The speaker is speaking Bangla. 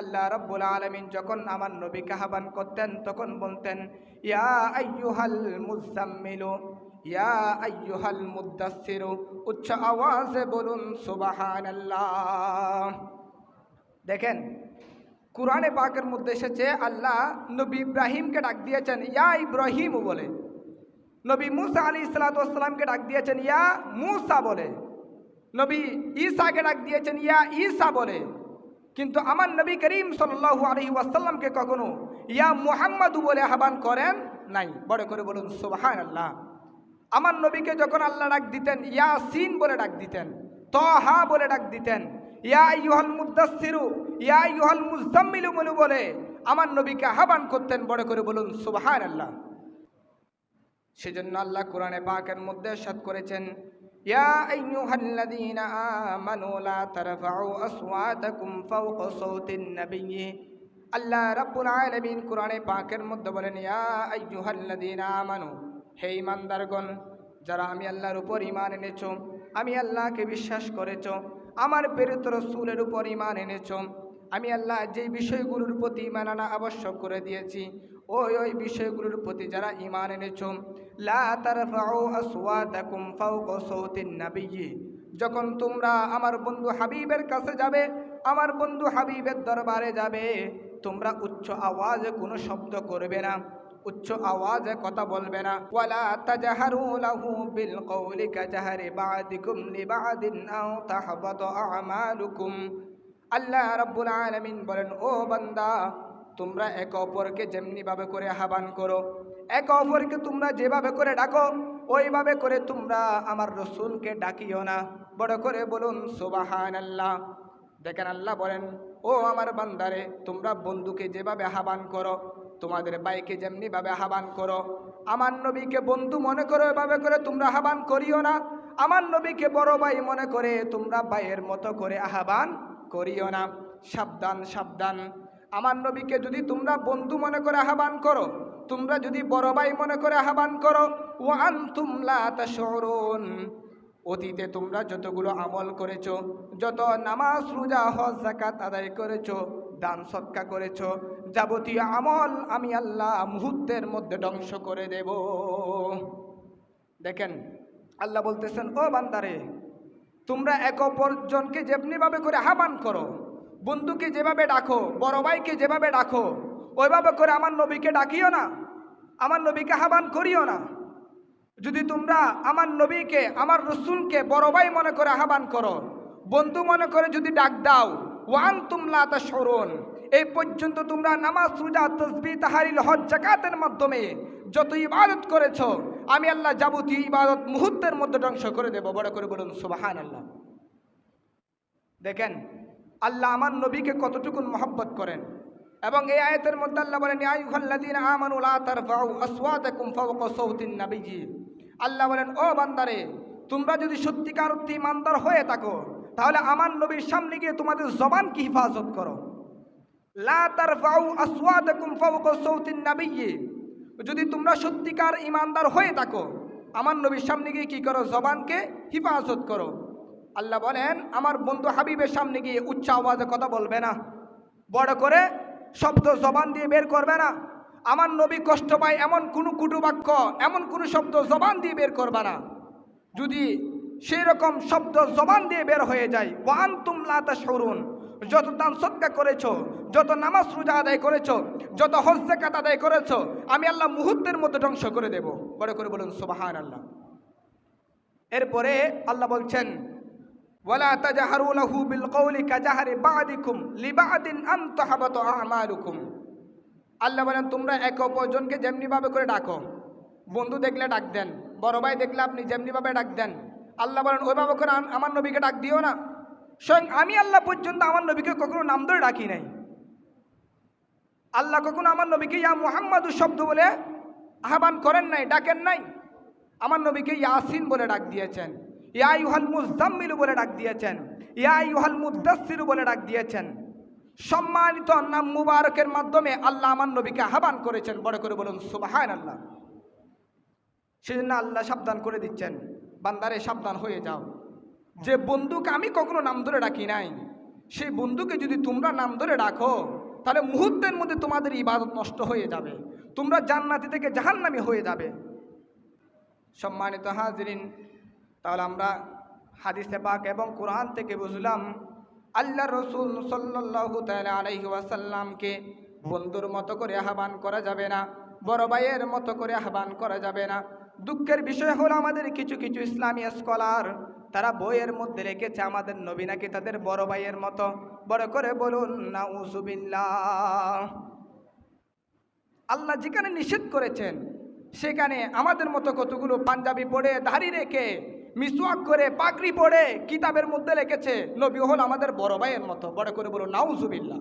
আল্লাহ রব্বুল আলমিন যখন আমার নবীকে আহ্বান করতেন, তখন বলতেন, ইয়া আইয়ুহাল মুজাম্মিলু ইয়া আইয়ুহাল মুদাসসিরু, উচ্চ আওয়াজে বলুন সুবহানাল্লাহ। দেখেন, কোরআনে পাকের মধ্যে এসেছে, আল্লাহ নবী ইব্রাহিমকে ডাক দিয়েছেন, ইয়া ইব্রাহিম বলে। নবী মুসা আলী ইসলাতামকে ডাক দিয়েছেন, ইয়া মুসা বলে। নবী ঈসাকে ডাক দিয়েছেন, ইয়া ঈসা বলে। কিন্তু আমার নবী করিম সাল্লাল্লাহু আলাইহি ওয়াসাল্লামকে কখনো ইয়া মুহাম্মাদু বলে আহ্বান করেন নাই। বড় করে বলুন সোবাহান আল্লাহ আমার নবীকে যখন আল্লাহ ডাক দিতেন ইয়া সিন বলে ডাক দিতেন, তহা বলে ডাক দিতেন, ইয়া ইউহাল মুদাসসিরু, ইয়া ইউহাল মুজাম্মিলু বলে বলে আমার নবীকে আহ্বান করতেন, বড় করে বলুন, সুবহানাল্লাহ। সেজন্য আল্লাহ কোরআনে পাকের মধ্যে সাত করেছেন ইয়া আইয়ুহাল্লাযীনা আমানু লা তারফাউ আসওয়াতাকুম ফাওকা সাওতিন নাবিয়্যি আল্লাহ রাব্বুল আলামিন কোরআনে পাকের মধ্যে বলেন ইয়া আইয়ুহাল্লাযীনা আমানু হে ইমানদারগণ যারা আমি আল্লাহর উপর ঈমান এনেছো, আমি আল্লাহকে বিশ্বাস করেছ, আমার প্রেরিত রাসূলের উপর ঈমান এনেছো আমি আল্লাহ যে বিষয়গুলোর প্রতি ঈমান আনা আবশ্যক করে দিয়েছি, ওই ওই বিষয়গুলোর প্রতি যারা ঈমান এনেছো যখন তোমরা আমার বন্ধু হাবিবের কাছে যাবে, আমার বন্ধু হাবিবের দরবারে যাবে, তোমরা উচ্চ আওয়াজে কোনো শব্দ করবে না, উচ্চ আওয়াজে কথা বলবে না। বিল আল্লাহ রাব্বুল আলামিন বলেন, ও বান্দা, তোমরা এক অপরকে যেমনিভাবে করে আহ্বান করো, এক অপরকে তোমরা যেভাবে করে ডাকো, ওইভাবে করে তোমরা আমার রসুলকে ডাকিও না। বড় করে বলুন সুবাহান আল্লাহ দেখেন আল্লাহ বলেন, ও আমার বান্দারে, তোমরা বন্ধুকে যেভাবে আহ্বান করো, তোমাদের বাইকে যেমনিভাবে আহ্বান করো, আমার নবীকে বন্ধু মনে করো, এভাবে করে তোমরা আহ্বান করিও না, আমার নবীকে বড় ভাই মনে করে তোমরা ভাইয়ের মতো করে আহ্বান করিও না। সাবধান সাবধান। আমার নবীকে যদি তোমরা বন্ধু মনে করে আহ্বান করো, তোমরা যদি বড় ভাই মনে করে আহ্বান করো ওয়ান তুমলা তাশউরুন। অতীতে তোমরা যতগুলো আমল করেছ, যত নামাজ, রোজা, হজ জাকাত আদায় করেছ, দান, সৎকা করেছ, যাবতীয় আমল আমি আল্লাহ মুহূর্তের মধ্যে ধ্বংস করে দেব। দেখেন, আল্লাহ বলতেছেন, ও বান্দারে তোমরা এক অপরজনকে যেমনিভাবে করে আহ্বান করো, বন্ধুকে যেভাবে ডাকো, বড় ভাইকে যেভাবে ডাকো, ওইভাবে করে আমার নবীকে ডাকিও না, আমার নবীকে আহ্বান করিও না। যদি তোমরা আমার নবীকে, আমার রসুলকে বড় ভাই মনে করে আহ্বান করো, বন্ধু মনে করে যদি ডাক দাও ওয়ান তুমলা তা স্মরণ এই পর্যন্ত তোমরা নামাজ, রোজা তসবি তাহারিল, হজ জাকাতের মাধ্যমে যত ইবাদত করেছ আমি আল্লাহ যাবতীয় ইবাদত মুহূর্তের মধ্যে ধ্বংস করে দেব। বড় করে বলুন সুবাহান আল্লাহ দেখেন, আল্লাহ আমার নবীকে কতটুকুন মহব্বত করেন। এবং এই আয়তের মধ্যে আল্লাহ বলেন আল্লাহ বলেন, ও বান্দারে, তোমরা যদি সত্যিকার ইমানদার হয়ে থাকো, তাহলে আমার নবীর সামনে গিয়ে তোমাদের জবানকে হিফাজত করো। লা তারফাউ আসওয়াতাকুম ফাওকা সাওতিন নাবিয়্যি। যদি তোমরা সত্যিকার ইমানদার হয়ে থাকো, আমার নবীর সামনে গিয়ে কী করো? জবানকে হিফাজত করো। আল্লাহ বলেন, আমার বন্ধু হাবিবের সামনে গিয়ে উচ্চ আওয়াজে কথা বলবে না। বড় করে শব্দ জবান দিয়ে বের করবে না। আমার নবী কষ্ট পায় এমন কোনো কুটু বাক্য এমন কোনো শব্দ জবান দিয়ে বের করবে না। যদি সেই রকম শব্দ জবান দিয়ে বের হয়ে যায় ওয়ান তুমলা তা সরুন যত দান সৎকা করেছ যত নামাজ রোজা আদায় করেছ, যত হজ জাকাত আদায় করেছ, আমি আল্লাহ মুহূর্তের মধ্যে ধ্বংস করে দেব। বড় করে বলুন সুবাহান আল্লাহ এরপরে আল্লাহ বলছেন, ওয়ালা তাজাহারু লাহু বিল কওলি কাজাহারি বাদিকুম লিবাদিন আন তাহবাত আমালুকুম। আল্লাহ বলেন, তোমরা এক অপরজনকে যেমনিভাবে করে ডাকো। বন্ধু দেখলে ডাক দেন, বড় ভাই দেখলে আপনি যেমনিভাবে ডাক দেন। আল্লাহ বলেন, ওইভাবে করে আমার নবীকে ডাক দিও না। স্বয়ং আমি আল্লাহ পর্যন্ত আমার নবীকে কখনো নাম ধরে ডাকি নাই। আল্লাহ কখনো আমার নবীকে ইয়া মুহাম্মাদু শব্দ বলে আহ্বান করেন নাই, ডাকেন নাই। আমার নবীকে ইয়াসিন বলে ডাক দিয়েছেন, ইয়া ইউহাল মুজাম্মিলু বলে ডাক দিয়েছেন, ইয়া ইউহাল মুদাসসিরু বলে ডাক দিয়েছেন। সম্মানিত নাম মুবারকের মাধ্যমে আল্লাহ আমার নবীকে আহ্বান করেছেন। বড় করে বলুন সুবাহান আল্লাহ সেজন্য আল্লাহ সাবধান করে দিচ্ছেন। বান্দারে, সাবধান হয়ে যাও। যে বন্ধুকে আমি কখনো নাম ধরে ডাকি নাই, সেই বন্ধুকে যদি তোমরা নাম ধরে রাখো তাহলে মুহূর্তের মধ্যে তোমাদের ইবাদত নষ্ট হয়ে যাবে। তোমরা জান্নাতি থেকে জাহান্নামি হয়ে যাবে। সম্মানিত হাজরিন, তাহলে আমরা হাদিসে পাক এবং কোরআন থেকে বুঝলাম, আল্লাহ রসুল সাল্লাহ আলাইহি ওয়াসাল্লামকে বন্ধুর মতো করে আহ্বান করা যাবে না, বড় ভাইয়ের মতো করে আহ্বান করা যাবে না। দুঃখের বিষয় হলো আমাদের কিছু কিছু ইসলামী স্কলার তারা বইয়ের মধ্যে রেখেছে আমাদের নবী নাকি তাদের বড় ভাইয়ের মতো। বড় করে বলুন না আল্লাহ যেখানে নিষেধ করেছেন, সেখানে আমাদের মতো কতগুলো পাঞ্জাবি পড়ে দাড়ি রেখে, মিসওয়াক করে পাগড়ি পড়ে কিতাবের মধ্যে রেখেছে, নবী হল আমাদের বড় ভাইয়ের মতো। বড় করে বলুন নাউজুবিল্লাহ